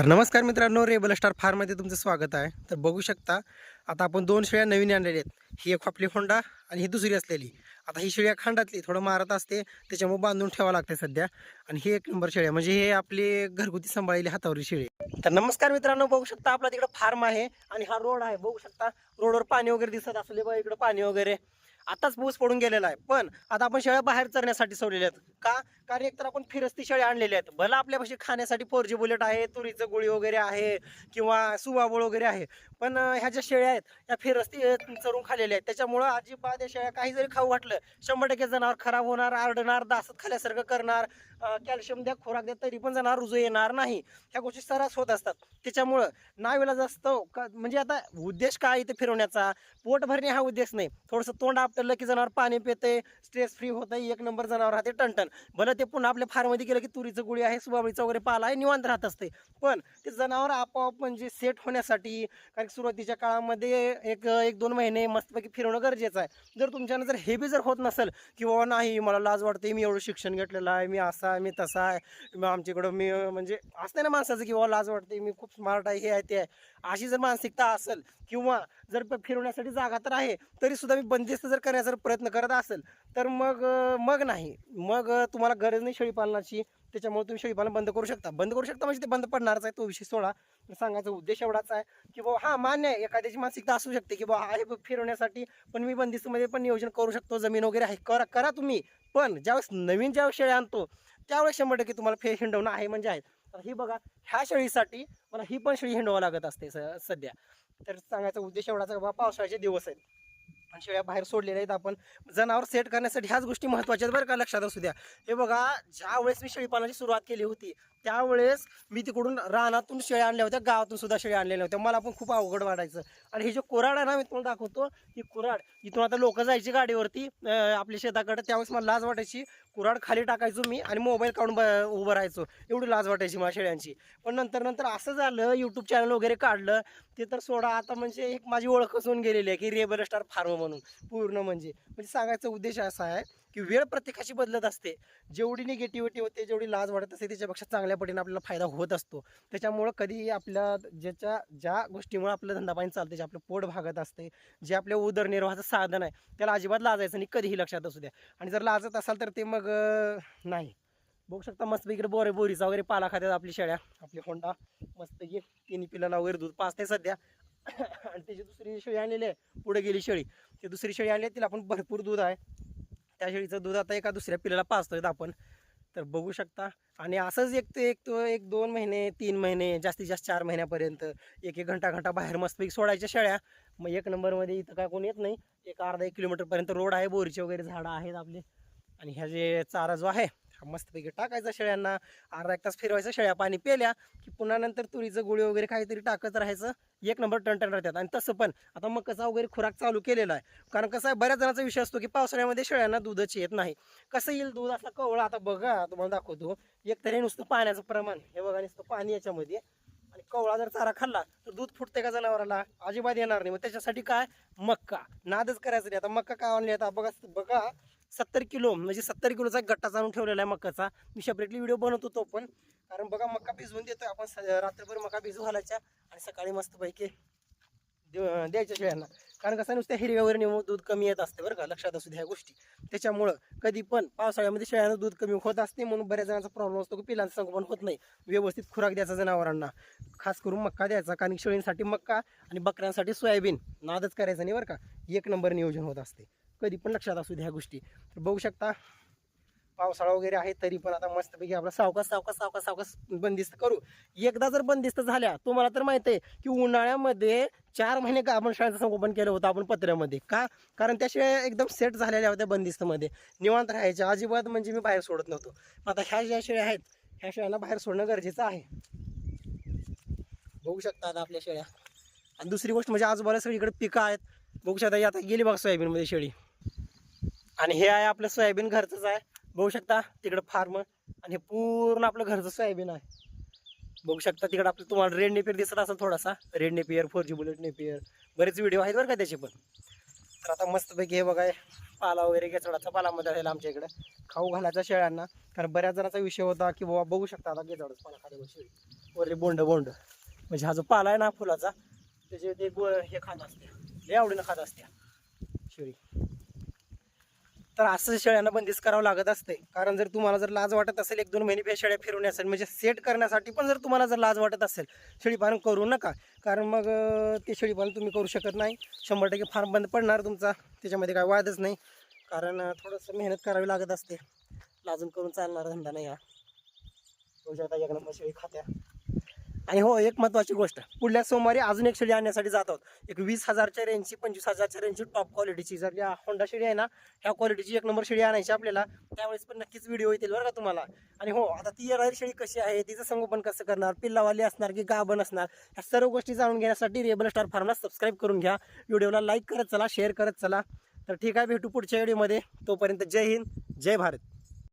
तर नमस्कार मित्रांनो रेबल स्टार फार्ममध्ये तुमचं स्वागत आहे. तर बघू शकता आता आपण दोन शेळ्या नवीन आणलेल्या आहेत. ही एक आपली होंडा आणि ही दुसरी असलेली. आता ही शेळ्या खांडातली थोडं मारत असते त्याच्यामुळे बांधून ठेवावं लागते सध्या. आणि ही एक नंबर शेळ्या म्हणजे हे आपली घरगुती सांभाळलेली हातावरची शेळी तर नमस्कार मित्रांनो बघू शकता आपला तिकडं फार्म आहे आणि हा रोड आहे. बघू शकता रोडवर पाणी वगैरे दिसत असले बघा इकडं पाणी वगैरे. आताच पाऊस पडून गेलेला आहे. पण आता आपण शेळ्या बाहेर चरण्यासाठी सोडलेल्या आहेत. का? कारण एकतर आपण फिरस्ती शेळ्या आणलेल्या आहेत. भला आपल्यापाशी खाण्यासाठी फोरजी बुलेट आहे तुरीचं गोळी वगैरे आहे किंवा सुवाबोळ वगैरे आहे. पण ह्या ज्या शेळ्या आहेत या फिरस्ती चरून खाल्लेल्या आहेत. त्याच्यामुळं अजिबात या शेळ्या काही जरी खाऊ वाटलं शंभर टक्के जनावर खराब होणार आरडणार दासत खाल्यासारखं करणार कॅल्शियम द्या खोराक द्या तरी पण जनावर रुजू येणार नाही. ह्या गोष्टी सरास होत असतात. त्याच्यामुळं नावेला जास्त का म्हणजे आता उद्देश काय इथे फिरवण्याचा? पोट भरणे हा उद्देश नाही. थोडंसं तोंड आपटलं की जनावर पाणी पिते स्ट्रेस फ्री होतं एक नंबर जनावर राहते टनटन भलं ते पुन्हा आपल्या फार्ममध्ये गेलं की तुरीचं गुळी आहे सुबाबळीचा वगैरे पाला आहे निवांत राहत असते. पण ते जनावर आपोआप म्हणजे सेट होण्यासाठी कारण सुरुवातीच्या काळामध्ये एक एक दोन महिने मस्तपैकी फिरवणं गरजेचं आहे. जर तुमच्यानं जर हे बी जर होत नसेल की बाबा नाही मला लाज वाटते मी एवढं शिक्षण घेतलेलं आहे मी असा आहे मी तसा आहे मग आमच्याकडं मी म्हणजे असते ना माणसाचं की बाबा लाज वाटते मी खूप स्मार्ट आहे हे आहे ते आहे. अशी जर मानसिकता असेल किंवा जर फिरवण्यासाठी जागा तर आहे तरी सुद्धा मी बंदिस्त जर करण्याचा प्रयत्न करत असेल तर मग मग नाही. मग तुम्हाला गरज नाही शेळीपालनाची त्याच्यामुळे तुम्ही शेळीपालन बंद करू शकता. बंद करू शकता म्हणजे ते बंद पडणारच आहे तो विषय सोडा. सांगायचा उद्देश एवढाच आहे की बाबा हा मान्य आहे. एखाद्याची मानसिकता असू शकते की बाबा आहे बघ फिरवण्यासाठी पण मी बंदिस्तमध्ये पण नियोजन करू शकतो. जमीन वगैरे आहे. करा करा तुम्ही. पण ज्यावेळेस नवीन ज्यावेळेस शेळ्या आणतो त्यावेळेस शंभर टक्के तुम्हाला फे हिंडवणं आहे म्हणजे आहे. तर ही बघा ह्या शेळीसाठी मला ही पण शेळी हिंडवावं लागत असते स- सध्या. तर सांगायचा उद्देश एवढाच बाबा पावसाळ्याचे दिवस आहेत. आणि शेळ्या बाहेर सोडलेल्या आहेत आपण. जनावर सेट करण्यासाठी ह्याच गोष्टी महत्त्वाच्या आहेत बरं का लक्षात असू द्या. हे बघा ज्या वेळेस मी शेळीपालनाची सुरुवात केली होती त्यावेळेस मी तिकडून रानातून शेळ्या आणल्या होत्या गावातून सुद्धा शेळ्या आणलेल्या होत्या. मला पण खूप अवघड वाटायचं. आणि हे जे कुराड आहे ना मी तुम्हाला दाखवतो ही कुराड इथून आता लोक जायची गाडीवरती आपल्या शेताकडे. त्यावेळेस मला लाज वाटायची. कुराड खाली टाकायचो मी आणि मोबाईल काढून ब उभं राहायचो. एवढी लाज वाटायची मला शेळ्यांची. पण नंतर नंतर असं झालं यूट्यूब चॅनल वगैरे काढलं. ते तर सोडा आता म्हणजे एक माझी ओळखच होऊन गेलेली आहे की रेबल स्टार फार्म म्हणून पूर्ण म्हणजे. म्हणजे सांगायचा उद्देश असा आहे की वेळ प्रत्येकाशी बदलत असते. जेवढी निगेटिव्हिटी होते जेवढी लाज वाढत असते त्याच्यापेक्षा चांगल्या पटीने आपल्याला फायदा होत असतो. त्याच्यामुळं कधीही आपल्या ज्याच्या ज्या गोष्टीमुळे आपलं धंदापाणी चालते जे आपलं पोट भागत असते जे आपल्या उदरनिर्वाहाचं साधन आहे त्याला अजिबात लाजायचं नाही कधीही लक्षात असू द्या. आणि जर लाजत असाल तर ते मग नाही. बघू शकता मस्त इकडे बोरे बोरीचा वगैरे पाला खात्यात आपली शेळ्या आपली होंडा. मस्त तिन्ही पिलाला वगैरे दूध पाचते सध्या. आणि त्याची दुसरी शेळी आणलेली आहे पुढे गेली शेळी. ती दुसरी शेळी आणली आहे, तिला आपण भरपूर दूध आहे. त्या शेळीचं दूध आता एका दुसऱ्या पिल्याला पाचतोय आपण. तर बघू शकता. आणि असंच एक ते एक तो एक दोन महिने तीन महिने जास्तीत जास्त चार महिन्यापर्यंत एक एक घंटा घंटा बाहेर मस्तपैकी सोडायच्या शेळ्या. मग एक नंबरमध्ये इथं काय कोण येत नाही. एक अर्धा एक किलोमीटरपर्यंत रोड आहे. बोरीचे वगैरे झाडं आहेत आपले. आणि ह्या जे चारा जो आहे हा मस्तपैकी टाकायचा शेळ्यांना. अर्धा एक तास फिरवायचा शेळ्या पाणी पेल्या की पुन्हा नंतर तुरीचं गुळी वगैरे काहीतरी टाकत राहायचं. एक नंबर टन राहतात आणि तसं पण आता मकाचा वगैरे खुराक चालू केलेला आहे. कारण कसं आहे बऱ्याच जणांचा विषय असतो की पावसाळ्यामध्ये शेळ्यांना दूधच येत नाही. कसं येईल दूध? असा कवळा आता बघा तुम्हाला दाखवतो. एक तरी नुसतं पाण्याचं प्रमाण हे बघा नुसतं पाणी याच्यामध्ये. आणि कवळा जर चारा खाल्ला तर दूध फुटते का जनावराला? अजिबात येणार नाही. मग त्याच्यासाठी काय? मक्का. नादच करायचं नाही. आता मक्का काय आणली? आता बघा बघा. सत्तर किलो म्हणजे सत्तर किलोचा गट्टा आणून ठेवलेला आहे मकाचा मी सेपरेटली व्हिडिओ बनवतो तो पण. कारण बघा मका भिजवून देतो आपण. स- रात्रभर मका भिजू घालायच्या आणि सकाळी मस्तपैकी देव- द्यायच्या शेळ्यांना. कारण कसं नुसत्या हिरव्यावर नेमून दूध कमी येत असते बरं का. लक्षात असू द्या ह्या गोष्टी. त्याच्यामुळं कधी पण पावसाळ्यामध्ये शेळ्यांना दूध कमी होत असते म्हणून बऱ्याच जणांचा प्रॉब्लेम असतो की पिलांचं संगोपन होत नाही. व्यवस्थित खुराक द्यायचा जनावरांना. खास करून मक्का द्यायचा. कारण शेळींसाठी मक्का आणि बकऱ्यांसाठी सोयाबीन. नादच करायचं नाही बरं का. एक नंबर नियोजन होत असते. कधी पण लक्षात असू द्या ह्या गोष्टी. तर बघू शकता पावसाळा वगैरे आहे तरी पण आता मस्तपैकी आपला सावकास सावकास सावकास सावकास बंदिस्त करू. एकदा जर बंदिस्त झाल्या तुम्हाला तर माहीत आहे की उन्हाळ्यामध्ये चार महिने का आपण शाळेचं संगोपन केलं होतं आपण पत्र्यामध्ये. का? कारण त्याशिवाय एकदम सेट झालेल्या होत्या बंदिस्तमध्ये. निवांत राहायच्या अजिबात म्हणजे मी बाहेर सोडत नव्हतो. आता ह्या ज्या शेळ्या आहेत ह्या शेळ्यांना बाहेर सोडणं गरजेचं आहे. बघू शकता आता आपल्या शेळ्या. आणि दुसरी गोष्ट म्हणजे आजूबाजूला सगळीकडे पिकं आहेत. बघू शकता आता गेली बघा सोयाबीनमध्ये शेळी. आणि हे आहे आपलं सोयाबीन घरचंच आहे. बघू शकता तिकडं फार्म आणि हे पूर्ण आपलं घरचं सोयाबीन आहे. बघू शकता तिकडं आपलं तुम्हाला रेड नेपियर दिसत असेल थोडासा. Red Napier four G bullet Napier बरेच व्हिडिओ आहेत बरं का त्याचे पण. तर आता मस्तपैकी हे बघा पाला वगैरे गेचडाचा पालामध्ये राहिला आमच्या इकडं. खाऊ घालायचा शेळ्यांना. कारण बऱ्याच जणांचा विषय होता की बाबा बघू शकता आता गेचडच पाला खाली शेळी वरले बोंड बोंड. म्हणजे हा जो पाला आहे ना फुलाचा त्याचे ते गो हे खात असते लय आवडीनं खात असते शेळी तर असं शेळ्यांना बंदिस्त करावं लागत असते कारण जर तुम्हाला जर लाज वाटत असेल एक दोन महिने शेळ्या फिरून असेल म्हणजे सेट करण्यासाठी पण जर तुम्हाला जर लाज वाटत असेल शेळीपालन करू नका. कारण मग ते शेळीपालन तुम्ही करू शकत नाही. शंभर टक्के फार्म बंद पडणार तुमचा. त्याच्यामध्ये काय वादच नाही. कारण थोडंसं मेहनत करावी लागत असते. लाजून करून चालणारा धंदा नाही हा. होऊ शकता एक नंबर शेळी खात्या. आणि हो एक महत्त्वाची गोष्ट. पुढल्या सोमवारी अजून एक शेळी आणण्यासाठी जात आहोत. एक वीस हजारच्या रेंजची पंचवीस हजारच्या रेंजची टॉप क्वालिटीची जर या होंडा शेळी आहे ना ह्या क्वालिटीची एक नंबर शेळी आणायची आपल्याला त्यावेळेस पण नक्कीच व्हिडिओ येतील बरं का तुम्हाला. आणि हो आता ती येणारी शेळी कशी आहे तिचं संगोपन कसं करणार पिल्लावाली असणार की गाभण असणार ह्या सर्व गोष्टी जाणून घेण्यासाठी रेबल स्टार फार्मला सबस्क्राईब करून घ्या. व्हिडिओला लाईक करत चला शेअर करत चला. तर ठीक आहे भेटू पुढच्या व्हिडिओमध्ये तोपर्यंत जय हिंद जय भारत.